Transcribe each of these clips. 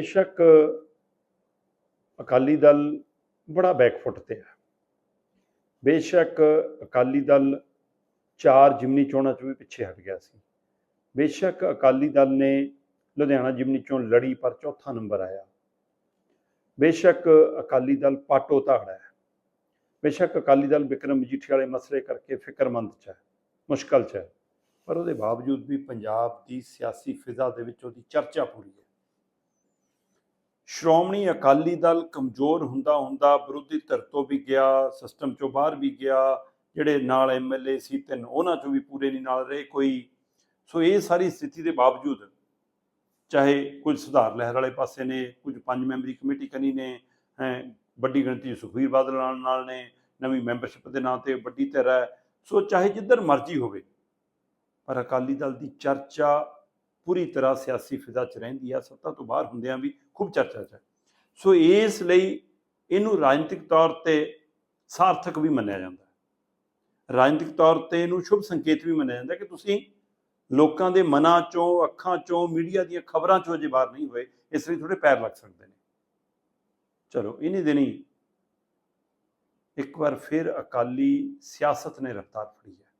ਬੇਸ਼ੱਕ ਅਕਾਲੀ ਦਲ ਬੜਾ ਬੈਕਫੁੱਟ ਤੇ ਹੈ। ਬੇਸ਼ੱਕ ਅਕਾਲੀ ਦਲ ਚਾਰ ਜਿਮਨੀ ਚੋਣਾਂ 'ਚ ਵੀ ਪਿੱਛੇ ਹਟ ਗਿਆ ਸੀ। ਬੇਸ਼ੱਕ ਅਕਾਲੀ ਦਲ ਨੇ ਲੁਧਿਆਣਾ ਜਿਮਨੀ ਚੋਣ ਲੜੀ ਪਰ ਚੌਥਾ ਨੰਬਰ ਆਇਆ। ਬੇਸ਼ੱਕ ਅਕਾਲੀ ਦਲ ਪਾਟੋ ਧਾੜਾ ਹੈ। ਬੇਸ਼ੱਕ ਅਕਾਲੀ ਦਲ ਵਿਕਰਮ ਮਜੀਠੀਆ ਵਾਲੇ ਮਸਲੇ ਕਰਕੇ ਫਿਕਰਮੰਦ 'ਚ ਹੈ, ਮੁਸ਼ਕਲ 'ਚ ਹੈ। ਪਰ ਉਹਦੇ ਬਾਵਜੂਦ ਵੀ ਪੰਜਾਬ ਦੀ ਸਿਆਸੀ ਫਿਜ਼ਾ ਦੇ ਵਿੱਚ ਉਹਦੀ ਚਰਚਾ ਪੂਰੀ ਹੈ। ਸ਼੍ਰੋਮਣੀ ਅਕਾਲੀ ਦਲ ਕਮਜ਼ੋਰ ਹੁੰਦਾ ਹੁੰਦਾ ਵਿਰੋਧੀ ਧਿਰ ਤੋਂ ਵੀ ਗਿਆ ਸਿਸਟਮ ਚੋਂ ਬਾਹਰ ਵੀ ਗਿਆ, ਜਿਹੜੇ ਨਾਲ ਐਮਐਲਏ ਸੀ ਤਿੰਨ ਉਹਨਾਂ ਚੋਂ ਵੀ ਪੂਰੇ ਨਹੀਂ ਨਾਲ ਰਹੇ ਕੋਈ। ਸੋ ਇਹ ਸਾਰੀ ਸਥਿਤੀ ਦੇ ਬਾਵਜੂਦ ਚਾਹੇ ਕੁਝ ਸੁਧਾਰ ਲਹਿਰ ਵਾਲੇ ਪਾਸੇ ਨੇ, ਕੁਝ ਪੰਜ ਮੈਂਬਰੀ ਕਮੇਟੀ ਕਨੀ ਨੇ ਵੱਡੀ ਗਿਣਤੀ 'ਚ ਸੁਖਬੀਰ ਬਾਦਲ ਨਾਲ ਨਾਲ ਨੇ, ਨਵੀਂ ਮੈਂਬਰਸ਼ਿਪ ਦੇ ਨਾਂ ਤੇ ਵੱਡੀ ਧਿਰ ਹੈ। ਸੋ ਚਾਹੇ ਜਿੱਧਰ ਮਰਜ਼ੀ ਹੋਵੇ, ਪਰ ਅਕਾਲੀ ਦਲ ਦੀ ਚਰਚਾ ਪੂਰੀ ਤਰ੍ਹਾਂ ਸਿਆਸੀ ਫਿਜ਼ਾ 'ਚ ਰਹਿੰਦੀ ਹੈ ਸੱਤਾ ਤੋਂ ਬਾਹਰ ਹੁੰਦਿਆਂ ਵੀ ਖੂਬ ਚਰਚਾ 'ਚ ਹੈ। ਸੋ ਇਸ ਲਈ ਇਹਨੂੰ ਰਾਜਨੀਤਿਕ ਤੌਰ ਤੇ ਸਾਰਥਕ ਵੀ ਮੰਨਿਆ ਜਾਂਦਾ ਹੈ। ਰਾਜਨੀਤਿਕ ਤੌਰ ਤੇ ਇਹਨੂੰ ਸ਼ੁਭ ਸੰਕੇਤ ਵੀ ਮੰਨਿਆ ਜਾਂਦਾ ਕਿ ਤੁਸੀਂ ਲੋਕਾਂ ਦੇ ਮਨਾਂ ਚੋਂ, ਅੱਖਾਂ ਚੋਂ, ਮੀਡੀਆ ਦੀਆਂ ਖਬਰਾਂ ਚੋਂ ਅਜੇ ਬਾਹਰ ਨਹੀਂ ਹੋਏ, ਇਸ ਲਈ ਥੋੜੇ ਪੈਰ ਲੱਗ ਸਕਦੇ ਨੇ। ਚਲੋ ਇਨੀ ਦਿਨੀ ਇੱਕ ਵਾਰ ਫਿਰ ਅਕਾਲੀ ਸਿਆਸਤ ਨੇ ਰਫ਼ਤਾਰ ਫੜੀ ਹੈ।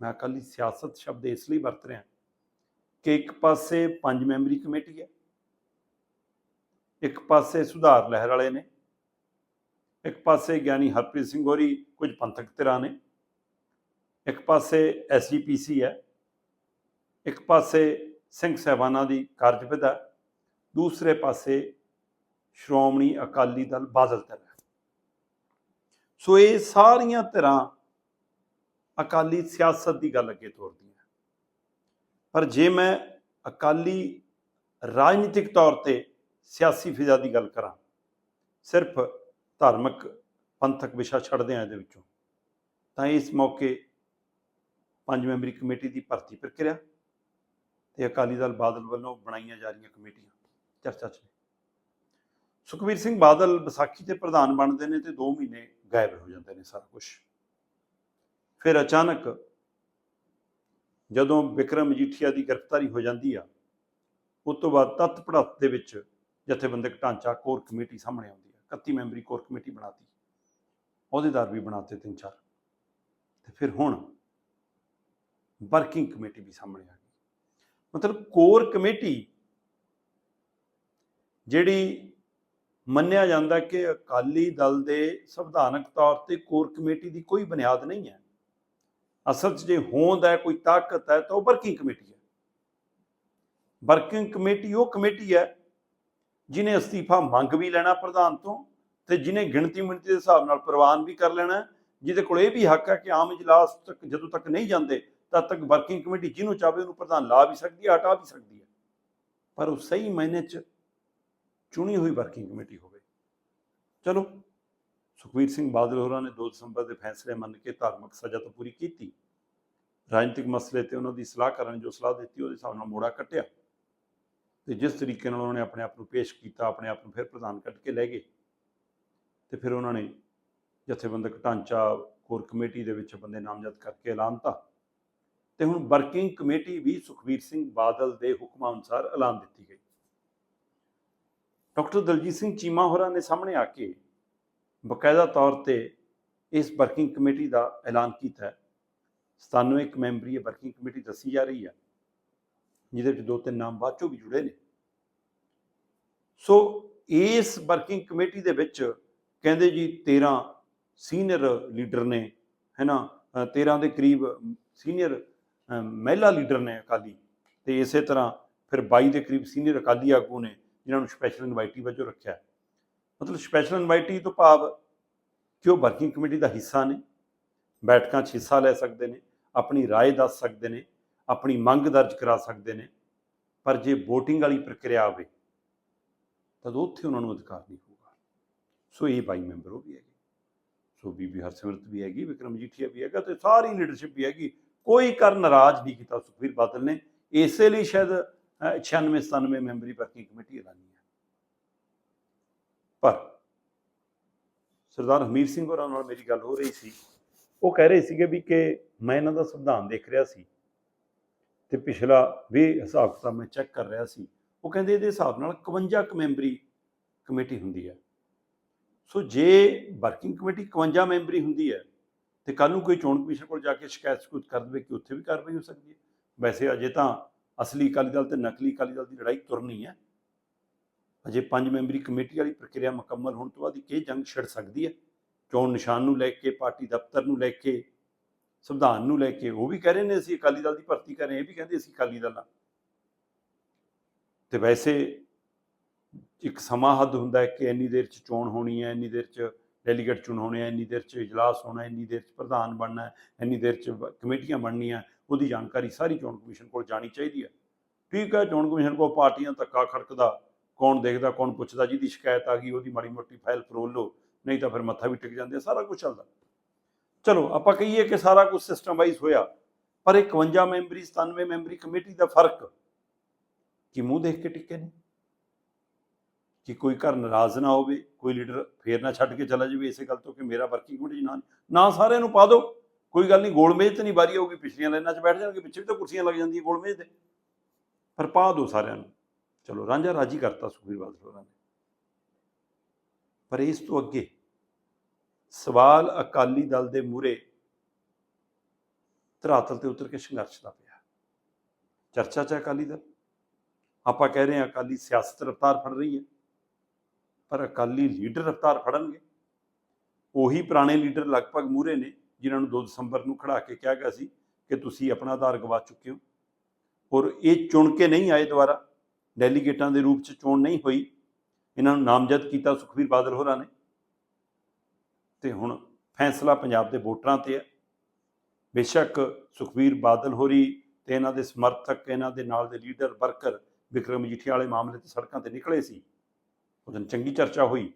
ਮੈਂ ਅਕਾਲੀ ਸਿਆਸਤ ਸ਼ਬਦ ਇਸ ਲਈ ਵਰਤ ਰਿਹਾ ਕਿ ਇੱਕ ਪਾਸੇ ਪੰਜ ਮੈਂਬਰੀ ਕਮੇਟੀ ਹੈ ਇੱਕ ਪਾਸੇ ਸੁਧਾਰ ਲਹਿਰ ਵਾਲੇ ਨੇ, ਇੱਕ ਪਾਸੇ ਗਿਆਨੀ ਹਰਪ੍ਰੀਤ ਸਿੰਘ ਹੋਰੀ ਕੁਝ ਪੰਥਕ ਧਿਰਾਂ ਨੇ, ਇੱਕ ਪਾਸੇ ਐਸਜੀਪੀਸੀ ਹੈ, ਇੱਕ ਪਾਸੇ ਸਿੰਘ ਸਹਿਬਾਨਾਂ ਦੀ ਕਾਰਜਵਿਧਾ, ਦੂਸਰੇ ਪਾਸੇ ਸ਼੍ਰੋਮਣੀ ਅਕਾਲੀ ਦਲ ਬਾਦਲ ਧਿਰ ਹੈ। ਸੋ ਇਹ ਸਾਰੀਆਂ ਧਿਰਾਂ ਅਕਾਲੀ ਸਿਆਸਤ ਦੀ ਗੱਲ ਅੱਗੇ ਤੋਰਦੀਆਂ ਪਰ ਜੇ ਮੈਂ ਅਕਾਲੀ ਰਾਜਨੀਤਿਕ ਤੌਰ ਤੇ ਸਿਆਸੀ ਫਿਜ਼ਾ ਦੀ ਗੱਲ ਕਰਾਂ, ਸਿਰਫ ਧਾਰਮਿਕ ਪੰਥਕ ਵਿਸ਼ਾ ਛੱਡਦੇ ਆ ਇਹਦੇ ਵਿੱਚੋਂ, ਤਾਂ ਇਸ ਮੌਕੇ ਪੰਜ ਮੈਂਬਰੀ ਕਮੇਟੀ ਦੀ ਭਰਤੀ ਪ੍ਰਕਿਰਿਆ ਤੇ ਅਕਾਲੀ ਦਲ ਬਾਦਲ ਵੱਲੋਂ ਬਣਾਈਆਂ ਜਾ ਰਹੀਆਂ ਕਮੇਟੀਆਂ ਚਰਚਾ 'ਚ ਨੇ। ਸੁਖਬੀਰ ਸਿੰਘ ਬਾਦਲ ਵਿਸਾਖੀ ਤੇ ਪ੍ਰਧਾਨ ਬਣਦੇ ਨੇ ਤੇ 2 ਮਹੀਨੇ ਗਾਇਬ ਹੋ ਜਾਂਦੇ ਨੇ ਸਾਰਾ ਕੁਝ ਫਿਰ ਅਚਾਨਕ ਜਦੋਂ ਵਿਕਰਮ ਮਜੀਠੀਆ ਦੀ ਗ੍ਰਿਫਤਾਰੀ ਹੋ ਜਾਂਦੀ ਆ, ਉਸ ਤੋਂ ਬਾਅਦ ਤੱਤ ਪੜਤ ਦੇ ਵਿੱਚ ਜਥੇਬੰਦਕ ਢਾਂਚਾ ਕੋਰ ਕਮੇਟੀ ਸਾਹਮਣੇ ਆਉਂਦੀ ਹੈ। 31 ਮੈਂਬਰੀ ਕੋਰ ਕਮੇਟੀ ਬਣਾਤੀ। ਅਹੁਦੇਦਾਰ ਵੀ ਬਣਾਤੇ ਤਿੰਨ ਚਾਰ। ਤੇ ਫਿਰ ਹੁਣ ਵਰਕਿੰਗ ਕਮੇਟੀ ਵੀ ਸਾਹਮਣੇ ਆ ਗਈ। ਮਤਲਬ ਕੋਰ ਕਮੇਟੀ ਜਿਹੜੀ ਮੰਨਿਆ ਜਾਂਦਾ ਕਿ ਅਕਾਲੀ ਦਲ ਦੇ ਸੰਵਿਧਾਨਕ ਤੌਰ ਤੇ ਕੋਰ ਕਮੇਟੀ ਦੀ ਕੋਈ ਬੁਨਿਆਦ ਨਹੀਂ ਹੈ। ਅਸਲ 'ਚ ਜੇ ਹੋਂਦ ਹੈ, ਕੋਈ ਤਾਕਤ ਹੈ, ਤਾਂ ਉਹ ਵਰਕਿੰਗ ਕਮੇਟੀ ਹੈ। ਵਰਕਿੰਗ ਕਮੇਟੀ ਉਹ ਕਮੇਟੀ ਹੈ ਜਿਨੇ ਅਸਤੀਫਾ ਮੰਗ ਵੀ ਲੈਣਾ ਪ੍ਰਧਾਨ ਤੋਂ ਤੇ ਜਿਨੇ ਗਿਣਤੀ ਮਿਣਤੀ ਦੇ ਹਿਸਾਬ ਨਾਲ ਪ੍ਰਵਾਨ ਵੀ ਕਰ ਲੈਣਾ, ਜਿਹਦੇ ਕੋਲ ਇਹ ਵੀ ਹੱਕ ਹੈ ਕਿ ਆਮ ਇਜਲਾਸ ਤੱਕ ਜਦੋਂ ਤੱਕ ਨਹੀਂ ਜਾਂਦੇ, ਤਦ ਤੱਕ ਵਰਕਿੰਗ ਕਮੇਟੀ ਜਿਹਨੂੰ ਚਾਹੇ ਉਹਨੂੰ ਪ੍ਰਧਾਨ ਲਾ ਵੀ ਸਕਦੀ ਹੈ, ਹਟਾ ਵੀ ਸਕਦੀ ਹੈ। ਪਰ ਉਹ ਸਹੀ ਮਾਇਨੇ 'ਚ ਚੁਣੀ ਹੋਈ ਵਰਕਿੰਗ ਕਮੇਟੀ ਹੋਵੇ। ਚਲੋ ਸੁਖਵੀਰ ਸਿੰਘ ਬਾਦਲ ਹੋਰਾਂ ਨੇ 2 ਦਸੰਬਰ ਦੇ ਫੈਸਲੇ ਮੰਨ ਕੇ ਧਾਰਮਿਕ ਸਜ਼ਾ ਤਾਂ ਪੂਰੀ ਕੀਤੀ। ਰਾਜਨੀਤਿਕ ਮਸਲੇ ਤੇ ਉਹਨਾਂ ਦੀ ਸਲਾਹ ਕਰਨ ਜੋ ਸਲਾਹ ਦਿੱਤੀ, ਉਹਦੇ ਹਿਸਾਬ ਨਾਲ ਮੋੜਾ ਕੱਟਿਆ। ਤੇ ਜਿਸ ਤਰੀਕੇ ਨਾਲ ਉਹਨਾਂ ਨੇ ਆਪਣੇ ਆਪ ਨੂੰ ਪੇਸ਼ ਕੀਤਾ, ਆਪਣੇ ਆਪ ਨੂੰ ਫਿਰ ਪ੍ਰਧਾਨ ਕੱਢ ਕੇ ਲੈ ਗਏ। ਤੇ ਫਿਰ ਉਹਨਾਂ ਨੇ ਜਥੇਬੰਦਕ ਢਾਂਚਾ ਕੋਰ ਕਮੇਟੀ ਦੇ ਵਿੱਚ ਬੰਦੇ ਨਾਮਜ਼ਦ ਕਰਕੇ ਐਲਾਨਤਾ ਤੇ ਹੁਣ ਵਰਕਿੰਗ ਕਮੇਟੀ ਵੀ ਸੁਖਵੀਰ ਸਿੰਘ ਬਾਦਲ ਦੇ ਹੁਕਮਾਂ ਅਨੁਸਾਰ ਐਲਾਨ ਦਿੱਤੀ ਗਈ। ਡਾਕਟਰ ਦਲਜੀਤ ਸਿੰਘ ਚੀਮਾ ਹੋਰਾਂ ਨੇ ਸਾਹਮਣੇ ਆ ਕੇ ਬਕਾਇਦਾ ਤੌਰ ਤੇ ਇਸ ਵਰਕਿੰਗ ਕਮੇਟੀ ਦਾ ਐਲਾਨ ਕੀਤਾ ਹੈ। 97 ਇੱਕ ਮੈਂਬਰੀ ਵਰਕਿੰਗ ਕਮੇਟੀ ਦੱਸੀ ਜਾ ਰਹੀ ਹੈ। ਜਿਹਦੇ ਵਿੱਚ ਦੋ ਤਿੰਨ ਨਾਮ ਬਾਅਦ ਚੋਂ ਵੀ ਜੁੜੇ ਨੇ ਸੋ ਇਸ ਵਰਕਿੰਗ ਕਮੇਟੀ ਦੇ ਵਿੱਚ ਕਹਿੰਦੇ ਜੀ 13 ਸੀਨੀਅਰ ਲੀਡਰ ਨੇ ਹੈਨਾ ਅ, 13 ਦੇ ਕਰੀਬ ਸੀਨੀਅਰ ਮਹਿਲਾ ਲੀਡਰ ਨੇ ਅਕਾਲੀ ਤੇ ਇਸੇ ਤਰ੍ਹਾਂ ਫਿਰ 22 ਦੇ ਕਰੀਬ ਸੀਨੀਅਰ ਅਕਾਲੀ ਆਗੂ ਨੇ ਜਿਨ੍ਹਾਂ ਨੂੰ ਸਪੈਸ਼ਲ ਇਨਵਾਈਟੀ ਵਜੋਂ ਰੱਖਿਆ ਹੈ। ਮਤਲਬ ਸਪੈਸ਼ਲ ਇਨਵਾਈਟੀ ਤੋਂ ਭਾਵ ਕਿ ਉਹ ਵਰਕਿੰਗ ਕਮੇਟੀ ਦਾ ਹਿੱਸਾ ਨੇ ਬੈਠਕਾਂ 'ਚ ਹਿੱਸਾ ਲੈ ਸਕਦੇ ਨੇ ਆਪਣੀ رائے ਦੱਸ ਸਕਦੇ ਨੇ ਆਪਣੀ ਮੰਗ ਦਰਜ ਕਰਾ ਸਕਦੇ ਨੇ ਪਰ ਜੇ VOTING ਵਾਲੀ ਪ੍ਰਕਿਰਿਆ ਆਵੇ ਤਦ ਉੱਥੇ ਉਹਨਾਂ ਨੂੰ ਅਧਿਕਾਰ ਨਹੀਂ ਹੋਊਗਾ। ਸੋ ਇਹ ਬਾਈ ਮੈਂਬਰ ਉਹ ਵੀ ਹੈਗੇ। ਸੋ ਬੀਬੀ ਹਰਸਿਮਰਤ ਵੀ ਹੈਗੀ ਵਿਕਰਮ ਜੀਠੀਆ ਵੀ ਹੈਗਾ ਤੇ ਸਾਰੀ ਲੀਡਰਸ਼ਿਪ ਵੀ ਹੈਗੀ। ਕੋਈ ਕਰ ਨਾਰਾਜ਼ ਨਹੀਂ ਕੀਤਾ ਸੁਖਬੀਰ ਬਾਦਲ ਨੇ। ਇਸੇ ਲਈ ਸ਼ਾਇਦ ਅਹ, 96 97 ਮੈਂਬਰੀ ਵਰਕਿੰਗ ਕਮੇਟੀ ਐਲਾਨੀ ਹੈ। ਪਰ ਸਰਦਾਰ ਹਮੀਰ ਸਿੰਘ ਹੋਰਾਂ ਨਾਲ ਮੇਰੀ ਗੱਲ ਹੋ ਰਹੀ ਸੀ। ਉਹ ਕਹਿ ਰਹੇ ਸੀਗੇ ਵੀ ਕਿ ਮੈਂ ਇਹਨਾਂ ਦਾ ਸੰਵਿਧਾਨ ਦੇਖ ਰਿਹਾ ਸੀ। ਤੇ ਪਿਛਲਾ ਵੀ ਹਿਸਾਬ ਕਿਤਾਬ ਮੈਂ ਚੈੱਕ ਕਰ ਰਿਹਾ ਸੀ, ਉਹ ਕਹਿੰਦੇ ਇਹਦੇ ਹਿਸਾਬ ਨਾਲ 51 ਕੁ ਮੈਂਬਰੀ ਕਮੇਟੀ ਹੁੰਦੀ ਹੈ। ਸੋ ਜੇ ਵਰਕਿੰਗ ਕਮੇਟੀ 51 ਮੈਂਬਰੀ ਹੁੰਦੀ ਹੈ, ਤੇ ਕੱਲ ਨੂੰ ਕੋਈ ਚੋਣ ਕਮਿਸ਼ਨ ਕੋਲ ਜਾ ਕੇ ਸ਼ਿਕਾਇਤ ਸਕੂਤ ਕਰ ਦੇਵੇ ਕਿ ਉੱਥੇ ਵੀ ਕਾਰਵਾਈ ਹੋ ਸਕਦੀ ਹੈ। ਵੈਸੇ ਅਜੇ ਤਾਂ ਅਸਲੀ ਅਕਾਲੀ ਦਲ ਤੇ ਨਕਲੀ ਅਕਾਲੀ ਦਲ ਦੀ ਲੜਾਈ ਤੁਰਨੀ ਹੈ। ਅਜੇ ਪੰਜ ਮੈਂਬਰੀ ਕਮੇਟੀ ਵਾਲੀ ਪ੍ਰਕਿਰਿਆ ਮੁਕੰਮਲ ਹੋਣ ਤੋਂ ਬਾਅਦ ਹੀ ਇਹ ਜੰਗ ਛਿੜ ਸਕਦੀ ਹੈ। ਚੋਣ ਨਿਸ਼ਾਨ ਨੂੰ ਲੈ ਕੇ, ਪਾਰਟੀ ਦਫ਼ਤਰ ਨੂੰ ਲੈ ਕੇ ਸੰਵਿਧਾਨ ਨੂੰ ਲੈ ਕੇ ਉਹ ਵੀ ਕਹਿ ਰਹੇ ਨੇ ਅਸੀਂ ਅਕਾਲੀ ਦਲ ਦੀ ਭਰਤੀ ਕਰ ਰਹੇ ਇਹ ਵੀ ਕਹਿੰਦੇ ਅਸੀਂ ਅਕਾਲੀ ਦਲ ਆ ਤੇ ਵੈਸੇ ਇੱਕ ਸਮਾਂ ਹੱਦ ਹੁੰਦਾ ਹੈ ਕਿ ਇੰਨੀ ਦੇਰ ਚ ਚੋਣ ਹੋਣੀ ਹੈ ਇੰਨੀ ਦੇਰ ਚ ਡੈਲੀਗੇਟ ਚੁਣ ਹੋਣੇ ਆ ਇੰਨੀ ਦੇਰ ਚ ਇਜਲਾਸ ਹੋਣਾ ਇੰਨੀ ਦੇਰ ਚ ਪ੍ਰਧਾਨ ਬਣਨਾ ਇੰਨੀ ਦੇਰ ਚ ਕਮੇਟੀਆਂ ਬਣਨੀਆਂ ਉਹਦੀ ਜਾਣਕਾਰੀ ਸਾਰੀ ਚੋਣ ਕਮਿਸ਼ਨ ਕੋਲ ਜਾਣੀ ਚਾਹੀਦੀ ਹੈ। ਠੀਕ ਹੈ ਚੋਣ ਕਮਿਸ਼ਨ ਕੋਲ ਪਾਰਟੀਆਂ ਧੱਕਾ ਖੜਕਦਾ ਕੌਣ ਦੇਖਦਾ ਕੌਣ ਪੁੱਛਦਾ ਜਿਹਦੀ ਸ਼ਿਕਾਇਤ ਆ ਗਈ ਉਹਦੀ ਮਾੜੀ ਮੋਟੀ ਫਾਈਲ ਫਰੋਲ ਲਓ ਨਹੀਂ ਤਾਂ ਫਿਰ ਮੱਥਾ ਵੀ ਟਿਕ ਜਾਂਦੇ ਆ, ਸਾਰਾ ਕੁਝ ਚੱਲਦਾ। ਚਲੋ, ਆਪਾਂ ਕਹੀਏ ਕਿ ਸਾਰਾ ਕੁਝ ਸਿਸਟਮ ਵਾਈਜ਼ ਹੋਇਆ, ਪਰ ਇਹ 51 ਮੈਂਬਰੀ 97 ਮੈਂਬਰੀ ਕਮੇਟੀ ਦਾ ਫ਼ਰਕ ਕਿ ਮੂੰਹ ਦੇਖ ਕੇ ਟਿੱਕੇ ਨੇ? ਕਿ ਕੋਈ ਘਰ ਨਾਰਾਜ਼ ਨਾ ਹੋਵੇ, ਕੋਈ ਲੀਡਰ ਫੇਰ ਨਾ ਛੱਡ ਕੇ ਚਲਾ ਜਾਵੇ, ਇਸੇ ਗੱਲ ਤੋਂ ਕਿ ਮੇਰਾ ਵਰਕਿੰਗ ਕਮੇਟੀ ਨਾ ਨਾ ਸਾਰਿਆਂ ਨੂੰ ਪਾ ਦਿਓ ਕੋਈ ਗੱਲ ਨਹੀਂ ਗੋਲਮੇਜ਼ ਤੇ ਨਹੀਂ ਵਾਰੀ ਆਊਗੀ, ਪਿਛਲੀਆਂ ਲਾਈਨਾਂ 'ਚ ਬੈਠ ਜਾਣਗੇ, ਪਿੱਛੇ ਵੀ ਤਾਂ ਕੁਰਸੀਆਂ ਲੱਗ ਜਾਂਦੀਆਂ ਗੋਲਮੇਜ਼ ਤੇ। ਪਰ ਪਾ ਦਿਓ ਸਾਰਿਆਂ ਨੂੰ। ਚਲੋ, ਰਾਂਝਾ ਰਾਜੀ ਕਰਤਾ ਸੁਖਬੀਰ ਬਾਦਲ ਹੋਰਾਂ ਨੇ। ਪਰ ਇਸ ਤੋਂ ਅੱਗੇ ਸਵਾਲ ਅਕਾਲੀ ਦਲ ਦੇ ਮੂਰੇ ਧਰਾਤਲ ਤੇ ਉਤਰ ਕੇ ਸੰਘਰਸ਼ ਦਾ ਪਿਆ। ਚਰਚਾ ਚ ਅਕਾਲੀ ਦਲ। ਆਪਾਂ ਕਹਿ ਰਹੇ ਹਾਂ ਅਕਾਲੀ ਸਿਆਸਤ ਰਫਤਾਰ ਫੜ ਰਹੀ ਹੈ, ਪਰ ਅਕਾਲੀ ਲੀਡਰ ਰਫਤਾਰ ਫੜਨਗੇ। ਉਹੀ ਪੁਰਾਣੇ ਲੀਡਰ ਲਗਭਗ ਮੂਰੇ ਨੇ, ਜਿਨ੍ਹਾਂ ਨੂੰ 2 ਦਸੰਬਰ ਨੂੰ ਖੜਾ ਕੇ ਕਿਹਾ ਗਿਆ ਸੀ ਕਿ ਤੁਸੀਂ ਆਪਣਾ ਆਧਾਰ ਗਵਾ ਚੁੱਕੇ ਹੋ। ਔਰ ਇਹ ਚੁਣ ਕੇ ਨਹੀਂ ਆਏ ਦੁਬਾਰਾ। ਡੈਲੀਗੇਟਾਂ ਦੇ ਰੂਪ ਚ ਚੋਣ ਨਹੀਂ ਹੋਈ। ਇਹਨਾਂ ਨੂੰ ਨਾਮਜ਼ਦ ਕੀਤਾ ਸੁਖਬੀਰ ਬਾਦਲ ਹੋਰਾਂ ਨੇ। ਤੇ ਹੁਣ ਫੈਸਲਾ ਪੰਜਾਬ ਦੇ ਵੋਟਰਾਂ ਤੇ ਹੈ। ਬੇਸ਼ੱਕ ਸੁਖਬੀਰ ਬਾਦਲ ਹੋਰੀ ਤੇ ਇਹਨਾਂ ਦੇ ਸਮਰਥਕ, ਇਹਨਾਂ ਦੇ ਨਾਲ ਦੇ ਲੀਡਰ ਵਰਕਰ ਵਿਕਰਮ ਮਜੀਠੀਆ ਵਾਲੇ ਮਾਮਲੇ ਤੇ ਸੜਕਾਂ ਤੇ ਨਿਕਲੇ ਸੀ। ਉਹ ਦਿਨ ਚੰਗੀ ਚਰਚਾ ਹੋਈ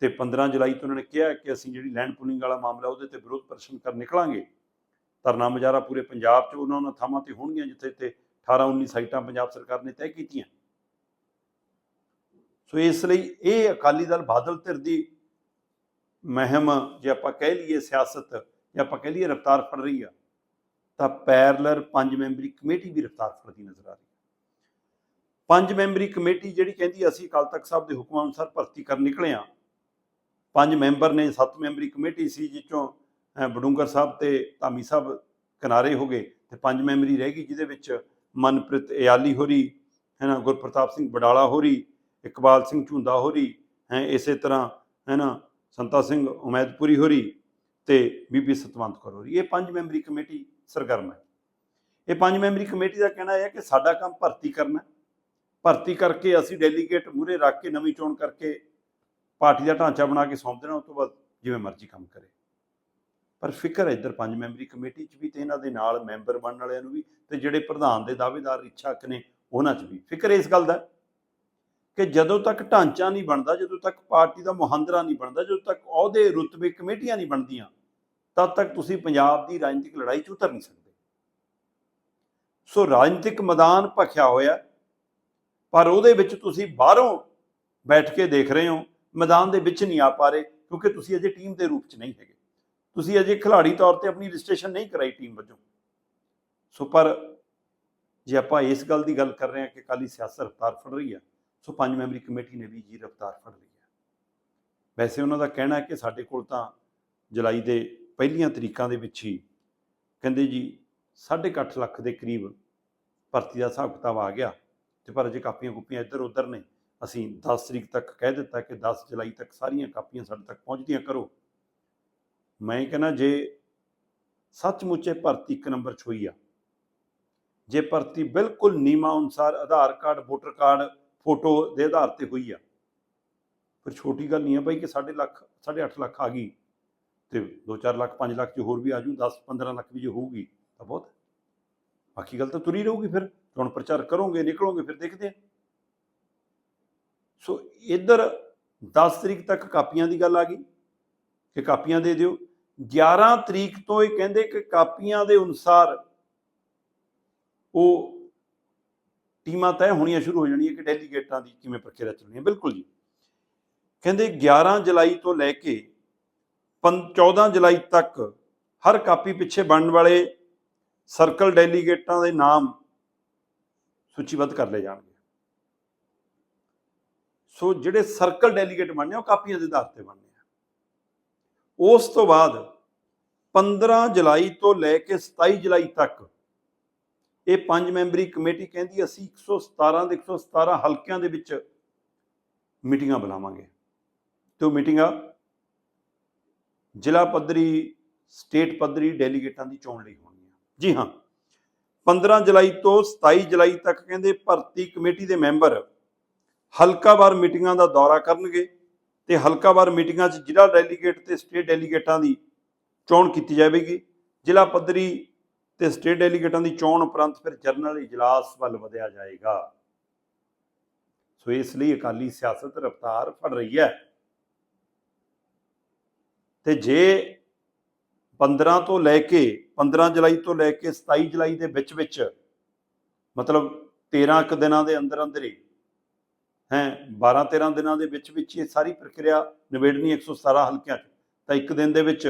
ਤੇ 15 ਜੁਲਾਈ ਤੋਂ ਉਹਨਾਂ ਨੇ ਕਿਹਾ ਕਿ ਅਸੀਂ ਜਿਹੜੀ ਲੈਂਡ ਪੁਲਿੰਗ ਵਾਲਾ ਮਾਮਲਾ ਉਹਦੇ ਤੇ ਵਿਰੋਧ ਪ੍ਰਦਰਸ਼ਨ ਕਰ ਨਿਕਲਾਂਗੇ। ਧਰਨਾ ਮੁਜ਼ਾਹਰਾ ਪੂਰੇ ਪੰਜਾਬ 'ਚ ਉਹਨਾਂ ਉਹਨਾਂ ਥਾਵਾਂ ਤੇ ਹੋਣਗੀਆਂ ਜਿੱਥੇ ਤੇ 18 19 ਸਾਈਟਾਂ ਪੰਜਾਬ ਸਰਕਾਰ ਨੇ ਤੈਅ ਕੀਤੀਆਂ। ਸੋ ਇਸ ਲਈ ਇਹ ਅਕਾਲੀ ਦਲ ਬਾਦਲ ਧਿਰ ਦੀ ਮਹਿਮ ਜੇ ਆਪਾਂ ਕਹਿ ਲਈਏ ਸਿਆਸਤ ਜਾਂ ਆਪਾਂ ਕਹਿ ਲਈਏ ਰਫਤਾਰ ਫੜ ਰਹੀ ਆ ਤਾਂ ਪੈਰਲਰ ਪੰਜ ਮੈਂਬਰੀ ਕਮੇਟੀ ਵੀ ਰਫਤਾਰ ਫੜਦੀ ਨਜ਼ਰ ਆ ਰਹੀ ਪੰਜ ਮੈਂਬਰੀ ਕਮੇਟੀ ਜਿਹੜੀ ਕਹਿੰਦੀ ਅਸੀਂ ਅਕਾਲ ਤਖਤ ਸਾਹਿਬ ਦੇ ਹੁਕਮਾਂ ਅਨੁਸਾਰ ਭਰਤੀ ਕਰਨ ਨਿਕਲੇ ਆ। ਪੰਜ ਮੈਂਬਰ ਨੇ ਸੱਤ ਮੈਂਬਰੀ ਕਮੇਟੀ ਸੀ ਜਿੱਚੋਂ ਅਹ, ਬਡੂੰਗਰ ਸਾਹਿਬ ਤੇ ਧਾਮੀ ਸਾਹਿਬ ਕਿਨਾਰੇ ਹੋ ਗਏ ਤੇ ਪੰਜ ਮੈਂਬਰੀ ਰਹਿ ਗਈ ਜਿਹਦੇ ਵਿੱਚ ਮਨਪ੍ਰੀਤ ਇਆਲੀ ਹੋਰੀ ਹੈ ਨਾ ਗੁਰਪ੍ਰਤਾਪ ਸਿੰਘ ਬਡਾਲਾ ਹੋਰੀ ਇਕਬਾਲ ਸਿੰਘ ਝੁੰਦਾ ਹੋਰੀ ਹੈ ਇਸੇ ਤਰ੍ਹਾਂ ਹੈ ਨਾ ਸੰਤਾ ਸਿੰਘ ਉਮੈਦਪੁਰੀ ਹੋਰੀ ਤੇ ਬੀਬੀ ਸਤਵੰਤ ਕੌਰ ਹੋਰੀ। ਇਹ ਪੰਜ ਮੈਂਬਰੀ ਕਮੇਟੀ ਸਰਗਰਮ ਹੈ। ਇਹ ਪੰਜ ਮੈਂਬਰੀ ਕਮੇਟੀ ਦਾ ਕਹਿਣਾ ਹੈ ਕਿ ਸਾਡਾ ਕੰਮ ਭਰਤੀ ਕਰਨਾ ਭਰਤੀ ਕਰਕੇ ਅਸੀਂ ਡੈਲੀਗੇਟ ਮੂਰੇ ਰੱਖ ਕੇ ਨਵੀਂ ਚੋਣ ਕਰਕੇ ਪਾਰਟੀ ਦਾ ਢਾਂਚਾ ਬਣਾ ਕੇ ਸੌਂਪ ਦੇਣਾ ਉਸ ਤੋਂ ਬਾਅਦ ਜਿਵੇਂ ਮਰਜ਼ੀ ਕੰਮ ਕਰੇ। ਪਰ ਫਿਕਰ ਹੈ ਇੱਧਰ ਪੰਜ ਮੈਂਬਰੀ ਕਮੇਟੀ 'ਚ ਵੀ ਤੇ ਇਹਨਾਂ ਦੇ ਨਾਲ ਮੈਂਬਰ ਬਣਨ ਵਾਲਿਆਂ ਨੂੰ ਵੀ ਤੇ ਜਿਹੜੇ ਪ੍ਰਧਾਨ ਦੇ ਦਾਅਵੇਦਾਰ ਇੱਛਾਕ ਨੇ, ਉਹਨਾਂ 'ਚ ਵੀ। ਫਿਕਰ ਇਸ ਗੱਲ ਦਾ ਕਿ ਜਦੋਂ ਤੱਕ ਢਾਂਚਾ ਨਹੀਂ ਬਣਦਾ, ਜਦੋਂ ਤੱਕ ਪਾਰਟੀ ਦਾ ਮੁਹੰਦਰਾ ਨਹੀਂ ਬਣਦਾ, ਜਦੋਂ ਤੱਕ ਅਹੁਦੇ ਰੁਤਬੇ ਕਮੇਟੀਆਂ ਨਹੀਂ ਬਣਦੀਆਂ, ਤਦ ਤੱਕ ਤੁਸੀਂ ਪੰਜਾਬ ਦੀ ਰਾਜਨੀਤਿਕ ਲੜਾਈ 'ਚ ਉਤਰ ਨਹੀਂ ਸਕਦੇ। ਸੋ ਰਾਜਨੀਤਿਕ ਮੈਦਾਨ ਭਖਿਆ ਹੋਇਆ ਪਰ ਉਹਦੇ ਵਿੱਚ ਤੁਸੀਂ ਬਾਹਰੋਂ ਬੈਠ ਕੇ ਦੇਖ ਰਹੇ ਹੋ, ਮੈਦਾਨ ਦੇ ਵਿੱਚ ਨਹੀਂ ਆ ਪਾ ਰਹੇ, ਕਿਉਂਕਿ ਤੁਸੀਂ ਅਜੇ ਟੀਮ ਦੇ ਰੂਪ 'ਚ ਨਹੀਂ ਹੈਗੇ। ਤੁਸੀਂ ਅਜੇ ਖਿਲਾੜੀ ਤੌਰ ਤੇ ਆਪਣੀ ਰਜਿਸਟ੍ਰੇਸ਼ਨ ਨਹੀਂ ਕਰਾਈ ਟੀਮ ਵਜੋਂ। ਸੋ ਪਰ ਜੇ ਆਪਾਂ ਇਸ ਗੱਲ ਦੀ ਗੱਲ ਕਰ ਰਹੇ ਹਾਂ ਕਿ ਕਾਲੀ ਸਿਆਸਤ ਰਫਤਾਰ ਫੜ ਰਹੀ ਹੈ ਸੋ ਪੰਜ ਮੈਂਬਰੀ ਕਮੇਟੀ ਨੇ ਵੀ ਜੀ ਰਫਤਾਰ ਫੜ ਲਈ ਹੈ। ਵੈਸੇ ਉਹਨਾਂ ਦਾ ਕਹਿਣਾ ਹੈ ਕਿ ਸਾਡੇ ਕੋਲ ਤਾਂ ਜੁਲਾਈ ਦੇ ਪਹਿਲੀਆਂ ਤਰੀਕਾਂ ਦੇ ਵਿੱਚ ਹੀ ਕਹਿੰਦੇ ਜੀ 8.5 ਲੱਖ ਦੇ ਕਰੀਬ ਭਰਤੀ ਦਾ ਹਿਸਾਬ ਕਿਤਾਬ ਆ ਗਿਆ ਤੇ ਪਰ ਅਜੇ ਕਾਪੀਆਂ ਕੁਪੀਆਂ ਇੱਧਰ ਉੱਧਰ ਨੇ। ਅਸੀਂ 10 ਤਰੀਕ ਤੱਕ ਕਹਿ ਦਿੱਤਾ ਕਿ 10 ਜੁਲਾਈ ਤੱਕ ਸਾਰੀਆਂ ਕਾਪੀਆਂ ਸਾਡੇ ਤੱਕ ਪਹੁੰਚਦੀਆਂ ਕਰੋ। ਮੈਂ ਕਹਿੰਦਾ ਜੇ ਸੱਚਮੁੱਚੇ ਭਰਤੀ ਇੱਕ ਨੰਬਰ 'ਚ ਹੋਈ ਆ, ਜੇ ਭਰਤੀ ਬਿਲਕੁਲ ਨਿਯਮਾਂ ਅਨੁਸਾਰ Aadhaar card, voter card photo ਦੇ ਆਧਾਰ ਤੇ ਹੋਈ ਆ। ਫਿਰ ਛੋਟੀ ਗੱਲ ਨਹੀਂ ਆ ਬਾਈ ਕਿ 7.5 ਲੱਖ 8.5 ਲੱਖ ਆ ਗਈ ਤੇ 2-4 ਲੱਖ 5 ਲੱਖ ਚ ਹੋਰ ਵੀ ਆ ਜੂ 10-15 ਲੱਖ ਵੀ ਜੇ ਹੋਊਗੀ ਤਾਂ ਬਹੁਤ ਬਾਕੀ ਗੱਲ ਤਾਂ ਤੁਰੀ ਰਹੂਗੀ ਫਿਰ। ਹੁਣ ਪ੍ਰਚਾਰ ਕਰੋਗੇ, ਨਿਕਲੋਗੇ, ਫਿਰ ਦੇਖਦੇ ਆ। ਸੋ ਇੱਧਰ 10 ਤਰੀਕ ਤੱਕ ਕਾਪੀਆਂ ਦੀ ਗੱਲ ਆ ਗਈ ਕਿ ਕਾਪੀਆਂ ਦੇ ਦਿਓ। 11 ਤਰੀਕ ਤੋਂ ਇਹ ਕਹਿੰਦੇ ਕਿ ਕਾਪੀਆਂ ਦੇ ਅਨੁਸਾਰ ਉਹ ਟੀਮਾਂ ਤੈਅ ਹੋਣੀਆਂ ਸ਼ੁਰੂ ਹੋ ਜਾਣੀਆਂ ਕਿ ਡੈਲੀਗੇਟਾਂ ਦੀ ਕਿਵੇਂ ਪ੍ਰਕਿਰਿਆ ਚੱਲਣੀ ਹੈ। ਬਿਲਕੁਲ ਜੀ। ਕਹਿੰਦੇ 11 ਜੁਲਾਈ ਤੋਂ ਲੈ ਕੇ ਪੰ- 14 ਜੁਲਾਈ ਤੱਕ ਹਰ ਕਾਪੀ ਪਿੱਛੇ ਬਣਨ ਵਾਲੇ ਸਰਕਲ ਡੈਲੀਗੇਟਾਂ ਦੇ ਨਾਮ ਸੂਚੀਬੱਧ ਕਰ ਲਏ ਜਾਣਗੇ। ਸੋ ਜਿਹੜੇ ਸਰਕਲ ਡੈਲੀਗੇਟ ਬਣਨੇ ਆ, ਉਹ ਕਾਪੀਆਂ ਦੇ ਆਧਾਰ ਤੇ ਬਣਨੇ ਆ। ਉਸ ਤੋਂ ਬਾਅਦ 15 ਜੁਲਾਈ ਤੋਂ ਲੈ ਕੇ 27 ਜੁਲਾਈ ਤੱਕ ਇਹ ਪੰਜ ਮੈਂਬਰੀ ਕਮੇਟੀ ਕਹਿੰਦੀ ਅਸੀਂ 117 ਦੇ 117 ਹਲਕਿਆਂ ਦੇ ਵਿੱਚ ਮੀਟਿੰਗਾਂ ਬੁਲਾਵਾਂਗੇ ਤੇ ਉਹ ਮੀਟਿੰਗਾਂ ਜ਼ਿਲ੍ਹਾ ਪੱਧਰੀ, ਸਟੇਟ ਪੱਧਰੀ ਡੈਲੀਗੇਟਾਂ ਦੀ ਚੋਣ ਲਈ ਹੋਣਗੀਆਂ। ਜੀ ਹਾਂ 15 ਜੁਲਾਈ ਤੋਂ 27 ਜੁਲਾਈ ਤੱਕ ਕਹਿੰਦੇ ਭਰਤੀ ਕਮੇਟੀ ਦੇ ਮੈਂਬਰ ਹਲਕਾਵਾਰ ਮੀਟਿੰਗਾਂ ਦਾ ਦੌਰਾ ਕਰਨਗੇ ਤੇ ਹਲਕਾਵਾਰ ਮੀਟਿੰਗਾਂ 'ਚ ਜ਼ਿਲ੍ਹਾ ਡੈਲੀਗੇਟ ਤੇ ਸਟੇਟ ਡੈਲੀਗੇਟਾਂ ਦੀ ਚੋਣ ਕੀਤੀ ਜਾਵੇਗੀ। ਜ਼ਿਲ੍ਹਾ ਪੱਧਰੀ ਤੇ ਸਟੇਟ ਡੈਲੀਗੇਟਾਂ ਦੀ ਚੋਣ ਉਪਰੰਤ ਫਿਰ ਜਨਰਲ ਇਜਲਾਸ ਵੱਲ ਵਧਿਆ ਜਾਏਗਾ। ਸੋ ਇਸ ਲਈ ਅਕਾਲੀ ਸਿਆਸਤ ਰਫਤਾਰ ਫੜ ਰਹੀ ਹੈ। ਤੇ ਜੇ 15 ਤੋਂ ਲੈ ਕੇ 15 ਜੁਲਾਈ ਤੋਂ ਲੈ ਕੇ 27 ਜੁਲਾਈ ਦੇ ਵਿੱਚ ਵਿੱਚ, ਮਤਲਬ 13 ਕੁ ਦਿਨਾਂ ਦੇ ਅੰਦਰ ਅੰਦਰ ਹੀ, ਹੈ 12 13 ਦਿਨਾਂ ਦੇ ਵਿੱਚ ਵਿੱਚ ਇਹ ਸਾਰੀ ਪ੍ਰਕਿਰਿਆ ਨਿਬੇੜਨੀ 117 ਹਲਕਿਆਂ 'ਚ। ਤਾਂ ਇੱਕ ਦਿਨ ਦੇ ਵਿੱਚ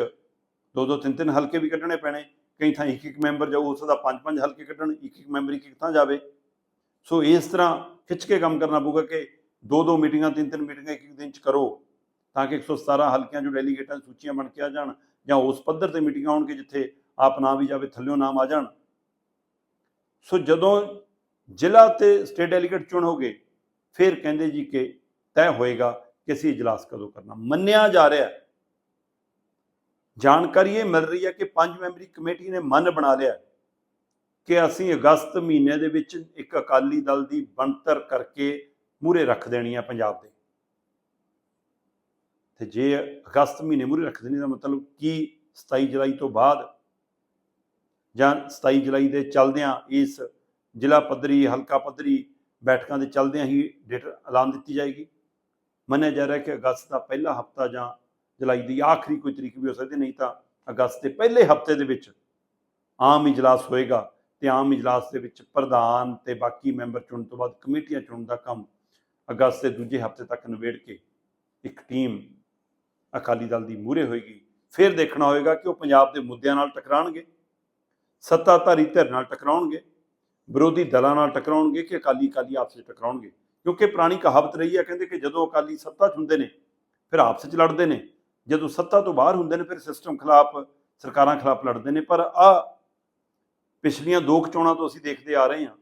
ਦੋ ਦੋ ਤਿੰਨ ਤਿੰਨ ਹਲਕੇ ਵੀ ਕੱਢਣੇ ਪੈਣੇ। ਕਈ ਥਾਂ ਇੱਕ ਇੱਕ ਮੈਂਬਰ ਜਾਊ, ਉਸ ਦਾ ਪੰਜ ਪੰਜ ਹਲਕੇ ਕੱਢਣ, ਇੱਕ ਇੱਕ ਮੈਂਬਰ ਇੱਕ ਇੱਕ ਥਾਂ ਜਾਵੇ। ਸੋ ਇਸ ਤਰ੍ਹਾਂ ਖਿੱਚ ਕੇ ਕੰਮ ਕਰਨਾ ਪਊਗਾ ਕਿ ਦੋ ਦੋ ਮੀਟਿੰਗਾਂ, ਤਿੰਨ ਤਿੰਨ ਮੀਟਿੰਗਾਂ ਇੱਕ ਇੱਕ ਦਿਨ 'ਚ ਕਰੋ, ਤਾਂ ਕਿ 117 ਹਲਕਿਆਂ ਜੋ ਡੈਲੀਗੇਟਾਂ ਸੂਚੀਆਂ ਬਣ ਕੇ ਆ ਜਾਣ ਜਾਂ ਉਸ ਪੱਧਰ ਤੇ ਮੀਟਿੰਗਾਂ ਹੋਣਗੇ ਜਿੱਥੇ ਆਪ ਨਾ ਵੀ ਜਾਵੇ, ਥੱਲਿਓਂ ਨਾਮ ਆ ਜਾਣ। ਸੋ ਜਦੋਂ ਜ਼ਿਲ੍ਹਾ ਤੇ ਸਟੇਟ ਡੈਲੀਗੇਟ ਚੁਣ ਹੋਗੇ, ਫਿਰ ਕਹਿੰਦੇ ਜੀ ਕਿ ਤੈਅ ਹੋਏਗਾ ਕਿ ਅਸੀਂ ਇਜਲਾਸ ਕਦੋਂ ਕਰਨਾ। ਮੰਨਿਆ ਜਾ ਰਿਹਾ ਹੈ ਜਾਣਕਾਰੀ ਇਹ ਮਿਲ ਰਹੀ ਹੈ ਕਿ ਪੰਜ ਮੈਂਬਰੀ ਕਮੇਟੀ ਨੇ ਮਨ ਬਣਾ ਲਿਆ ਕਿ ਅਸੀਂ ਅਗਸਤ ਮਹੀਨੇ ਦੇ ਵਿੱਚ ਇੱਕ ਅਕਾਲੀ ਦਲ ਦੀ ਬਣਤਰ ਕਰਕੇ ਮੂਰੇ ਰੱਖ ਦੇਣੀ ਹੈ ਪੰਜਾਬ ਦੇ। ਤੇ ਜੇ ਅਗਸਤ ਮਹੀਨੇ ਮੂਰੇ ਰੱਖ ਦੇਣੀ ਦਾ ਮਤਲਬ ਕੀ 27 ਜੁਲਾਈ ਤੋਂ ਬਾਅਦ? ਜਾਂ 27 ਜੁਲਾਈ ਦੇ ਚਲਦਿਆਂ ਇਸ ਜ਼ਿਲ੍ਹਾ ਪੱਧਰੀ, ਹਲਕਾ ਪੱਧਰੀ ਬੈਠਕਾਂ ਦੇ ਚਲਦਿਆਂ ਹੀ ਡੇਟ ਐਲਾਨ ਦਿੱਤੀ ਜਾਏਗੀ? ਮੰਨਿਆ ਜਾ ਰਿਹਾ ਕਿ ਅਗਸਤ ਦਾ ਪਹਿਲਾ ਹਫਤਾ ਜਾਂ ਜੁਲਾਈ ਦੀ ਆਖਰੀ ਕੋਈ ਤਰੀਕ ਵੀ ਹੋ ਸਕਦੀ, ਨਹੀਂ ਤਾਂ ਅਗਸਤ ਦੇ ਪਹਿਲੇ ਹਫ਼ਤੇ ਦੇ ਵਿੱਚ ਆਮ ਇਜਲਾਸ ਹੋਏਗਾ ਤੇ ਆਮ ਇਜਲਾਸ ਦੇ ਵਿੱਚ ਪ੍ਰਧਾਨ ਤੇ ਬਾਕੀ ਮੈਂਬਰ ਚੁਣਨ ਤੋਂ ਬਾਅਦ ਕਮੇਟੀਆਂ ਚੁਣਨ ਦਾ ਕੰਮ ਅਗਸਤ ਦੇ ਦੂਜੇ ਹਫ਼ਤੇ ਤੱਕ ਨਿਬੇੜ ਕੇ ਇੱਕ ਟੀਮ ਅਕਾਲੀ ਦਲ ਦੀ ਮੂਹਰੇ ਹੋਏਗੀ। ਫਿਰ ਦੇਖਣਾ ਹੋਏਗਾ ਕਿ ਉਹ ਪੰਜਾਬ ਦੇ ਮੁੱਦਿਆਂ ਨਾਲ ਟਕਰਾਣਗੇ ਸੱਤਾਧਾਰੀ ਧਿਰ ਨਾਲ ਟਕਰਾਉਣਗੇ, ਵਿਰੋਧੀ ਦਲਾਂ ਨਾਲ ਟਕਰਾਉਣਗੇ ਕਿ ਅਕਾਲੀ ਅਕਾਲੀ ਆਪਸ ਵਿੱਚ ਟਕਰਾਉਣਗੇ। ਕਿਉਂਕਿ ਪੁਰਾਣੀ ਕਹਾਵਤ ਰਹੀ ਹੈ, ਕਹਿੰਦੇ ਕਿ ਜਦੋਂ ਅਕਾਲੀ ਸੱਤਾ 'ਚ ਹੁੰਦੇ ਨੇ, ਫਿਰ ਆਪਸ ਵਿੱਚ ਲੜਦੇ ਨੇ। ਜਦੋਂ ਸੱਤਾ ਤੋਂ ਬਾਹਰ ਹੁੰਦੇ ਨੇ, ਫਿਰ ਸਿਸਟਮ ਖਿਲਾਫ, ਸਰਕਾਰਾਂ ਖਿਲਾਫ ਲੜਦੇ ਨੇ। ਪਰ ਆ ਪਿਛਲੀਆਂ ਦੋ ਕੁ ਚੋਣਾਂ ਤੋਂ ਅਸੀਂ ਦੇਖਦੇ ਆ ਰਹੇ ਹਾਂ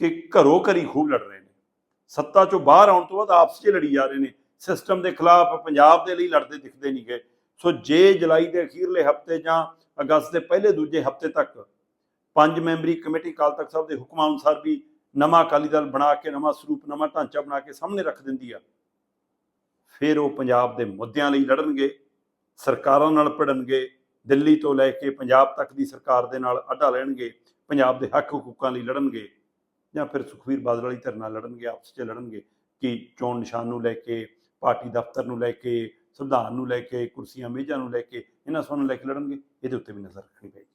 ਕਿ ਘਰੋਂ ਘਰੀ ਖੂਬ ਲੜ ਰਹੇ ਨੇ। ਸੱਤਾ ਚੋਂ ਬਾਹਰ ਆਉਣ ਤੋਂ ਬਾਅਦ ਆਪਸ 'ਚ ਲੜੀ ਜਾ ਰਹੇ ਨੇ। ਸਿਸਟਮ ਦੇ ਖਿਲਾਫ ਪੰਜਾਬ ਦੇ ਲਈ ਲੜਦੇ ਦਿਖਦੇ ਨਹੀਂ ਗਏ। ਸੋ ਜੇ ਜੁਲਾਈ ਦੇ ਅਖੀਰਲੇ ਹਫ਼ਤੇ ਜਾਂ ਅਗਸਤ ਦੇ ਪਹਿਲੇ ਦੂਜੇ ਹਫ਼ਤੇ ਤੱਕ ਪੰਜ ਮੈਂਬਰੀ ਕਮੇਟੀ ਅਕਾਲ ਤਖਤ ਸਾਹਿਬ ਦੇ ਹੁਕਮਾਂ ਅਨੁਸਾਰ ਵੀ ਨਵਾਂ ਅਕਾਲੀ ਦਲ ਬਣਾ ਕੇ, ਨਵਾਂ ਸਰੂਪ, ਨਵਾਂ ਢਾਂਚਾ ਬਣਾ ਕੇ ਸਾਹਮਣੇ ਰੱਖ ਦਿੰਦੀ ਆ ਫਿਰ ਉਹ ਪੰਜਾਬ ਦੇ ਮੁੱਦਿਆਂ ਲਈ ਲੜਨਗੇ, ਸਰਕਾਰਾਂ ਨਾਲ ਭਿੜਨਗੇ, ਦਿੱਲੀ ਤੋਂ ਲੈ ਕੇ ਪੰਜਾਬ ਤੱਕ ਦੀ ਸਰਕਾਰ ਦੇ ਨਾਲ ਅੱਡਾ ਲੈਣਗੇ, ਪੰਜਾਬ ਦੇ ਹੱਕ ਹਕੂਕਾਂ ਲਈ ਲੜਨਗੇ ਜਾਂ ਫਿਰ ਸੁਖਵੀਰ ਬਾਦਲ ਵਾਲੀ ਧਿਰ ਨਾਲ ਲੜਨਗੇ, ਆਪਸ 'ਚ ਲੜਨਗੇ ਕਿ ਚੋਣ ਨਿਸ਼ਾਨ ਨੂੰ ਲੈ ਕੇ, ਪਾਰਟੀ ਦਫ਼ਤਰ ਨੂੰ ਲੈ ਕੇ, ਸੰਵਿਧਾਨ ਨੂੰ ਲੈ ਕੇ, ਕੁਰਸੀਆਂ, ਮੇਜ਼ਾਂ ਨੂੰ ਲੈ ਕੇ, ਇਹਨਾਂ ਸਭ ਨੂੰ ਲੈ ਕੇ ਲੜਨਗੇ, ਇਹਦੇ ਉੱਤੇ ਵੀ ਨਜ਼ਰ ਰੱਖਣੀ ਪਏਗੀ।